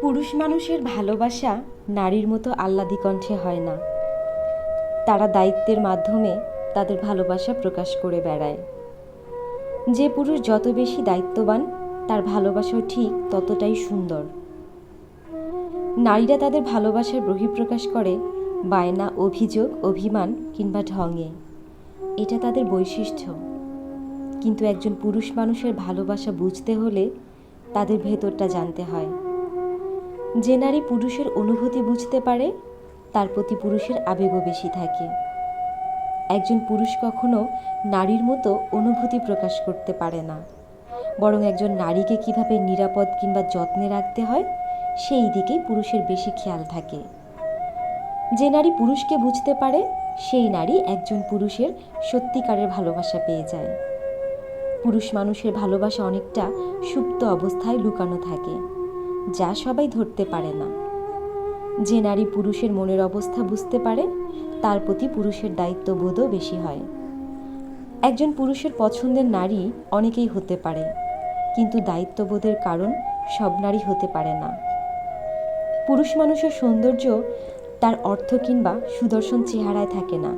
পুরুষ মানুষের ভালোবাসা নারীর মতো আহ্লাদি কণ্ঠে হয় না। তারা দায়িত্বের মাধ্যমে তাদের ভালোবাসা প্রকাশ করে বেড়ায়। যে পুরুষ যত বেশি দায়িত্ববান, তার ভালোবাসাও ঠিক ততটাই সুন্দর। নারীরা তাদের ভালোবাসার বহিঃপ্রকাশ করে বায়না, অভিযোগ, অভিমান কিংবা ঢঙে। এটা তাদের বৈশিষ্ট্য। কিন্তু একজন পুরুষ মানুষের ভালোবাসা বুঝতে হলে তাদের ভেতরটা জানতে হয়। যে নারী পুরুষের অনুভূতি বুঝতে পারে, তার প্রতি পুরুষের আবেগও বেশি থাকে। একজন পুরুষ কখনো নারীর মতো অনুভূতি প্রকাশ করতে পারে না। বরং একজন নারীকে কীভাবে নিরাপদ কিংবা যত্নে রাখতে হয়, সেই দিকেই পুরুষের বেশি খেয়াল থাকে। যে নারী পুরুষকে বুঝতে পারে, সেই নারী একজন পুরুষের সত্যিকারের ভালোবাসা পেয়ে যায়। পুরুষ মানুষের ভালোবাসা অনেকটা সুপ্ত অবস্থায় লুকানো থাকে। যা সবাই ধরতে পারে না। যে নারী পুরুষের মনের অবস্থা বুঝতে পারে, তার প্রতি পুরুষের দায়িত্ববোধও বেশি হয়। একজন পুরুষের পছন্দের নারী অনেকেই হতে পারে, কিন্তু দায়িত্ববোধের কারণ সব নারী হতে পারে না। পুরুষ মানুষের সৌন্দর্য তার অর্থ কিংবা সুদর্শন চেহারায় থাকে না।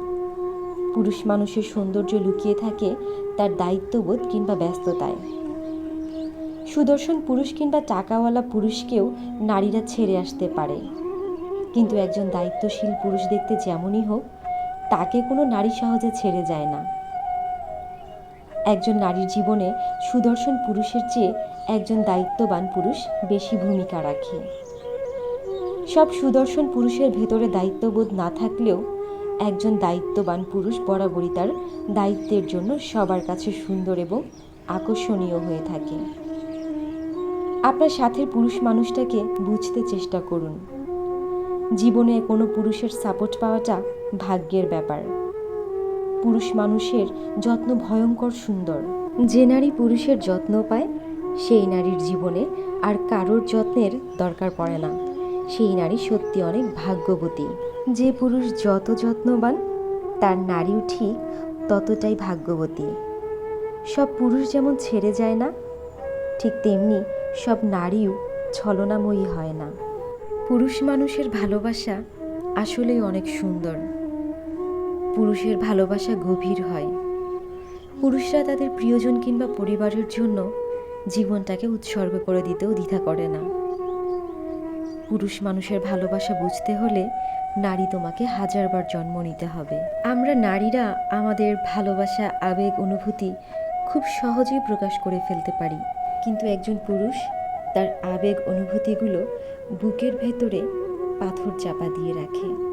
পুরুষ মানুষের সৌন্দর্য লুকিয়ে থাকে তার দায়িত্ববোধ কিংবা ব্যস্ততায়। সুদর্শন পুরুষ কিংবা টাকাওয়ালা পুরুষকেও নারীরা ছেড়ে আসতে পারে। কিন্তু একজন দায়িত্বশীল পুরুষ দেখতে যেমনই হোক, তাকে কোনো নারী সহজে ছেড়ে যায় না। একজন নারীর জীবনে সুদর্শন পুরুষের চেয়ে একজন দায়িত্ববান পুরুষ বেশি ভূমিকা রাখে। সব সুদর্শন পুরুষের ভেতরে দায়িত্ববোধ না থাকলেও একজন দায়িত্ববান পুরুষ বরাবরই তার দায়িত্বের জন্য সবার কাছে সুন্দর এবং আকর্ষণীয় হয়ে থাকে। আপনার সাথের পুরুষ মানুষটাকে বুঝতে চেষ্টা করুন। জীবনে কোনো পুরুষের সাপোর্ট পাওয়াটা ভাগ্যের ব্যাপার। পুরুষ মানুষের যত্ন ভয়ঙ্কর সুন্দর। যে নারী পুরুষের যত্ন পায়, সেই নারীর জীবনে আর কারোর যত্নের দরকার পড়ে না। সেই নারী সত্যি অনেক ভাগ্যবতী। যে পুরুষ যত যত্নবান, তার নারীও ঠিক ততটাই ভাগ্যবতী। সব পুরুষ যেমন ছেড়ে যায় না ঠিক তেমনি সব নারীও ছলনাময়ী হয় না। পুরুষ মানুষের ভালোবাসা আসলেই অনেক সুন্দর। পুরুষের ভালোবাসা গভীর হয়। পুরুষরা তাদের প্রিয়জন কিংবা পরিবারের জন্য জীবনটাকে উৎসর্গ করে দিতেও দ্বিধা করে না। পুরুষ মানুষের ভালোবাসা বুঝতে হলে নারী তোমাকে হাজারবার জন্ম নিতে হবে। আমরা নারীরা আমাদের ভালোবাসা, আবেগ, অনুভূতি খুব সহজেই প্রকাশ করে ফেলতে পারি। কিন্তু একজন পুরুষ তার আবেগ অনুভূতিগুলো বুকের ভেতরে পাথর চাপা দিয়ে রাখে।